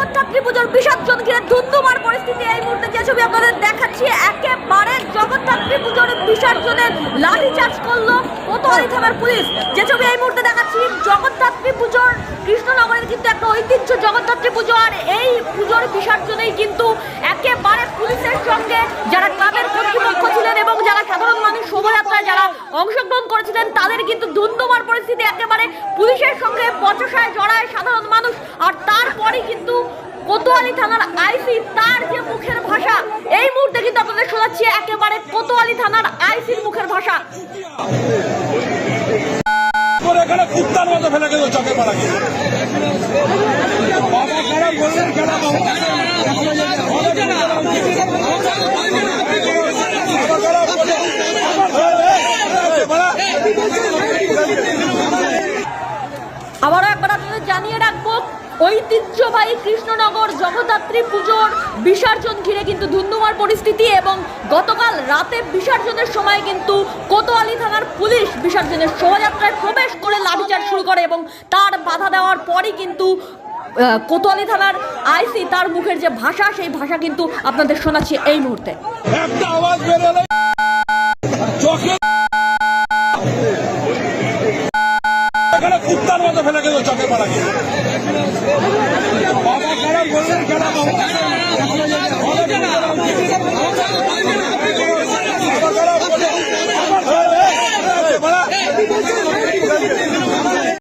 জগদ্ধাত্রী পুজোর বিসর্জন ঘিরে পুজোর এই পুজোর কৃষ্ণনগরের কিন্তু একেবারে পুলিশের সঙ্গে যারা ক্লাবের এবং যারা সাধারণ মানুষ শোভাযাত্রায় যারা অংশগ্রহণ করেছিলেন, তাদের কিন্তু ধুন্ধুমার পরিস্থিতি একেবারে পুলিশের সঙ্গে বচসায় জড়ায় সাধারণ মানুষ আর তারপরে কিন্তু কোতোয়ালি থানার আইসি তার যে মুখের ভাষা এই মুহূর্তে কিন্তু আপনাদের শোনাচ্ছি একেবারে কোতোয়ালি থানার আইসির মুখের ভাষা। এখানে কুত্তার মতো ফেলে গেল চকে পাড়াকে বাবা খারাপ বললেন খেলা আবারও একবার আপনাদের জানিয়ে রাখব ঐতিহ্যবাহী কৃষ্ণনগর জগদ্ধাত্রী পুজোর বিসর্জন ঘিরে কিন্তু ধুন্ধুমার পরিস্থিতি এবং গতকাল রাতে বিসর্জনের সময় কিন্তু কোতোয়ালি থানার পুলিশ বিসর্জনের শোভাযাত্রায় প্রবেশ করে লাঠিচার্জ শুরু করে এবং তার বাধা দেওয়ার পরই কিন্তু কোতোয়ালি থানার আইসি তার মুখের যে ভাষা, সেই ভাষা কিন্তু আপনাদের শোনাচ্ছি এই মুহূর্তে। এখানে কুত্তার মতো ফেলে গেল চোখে পড়া গিয়ে।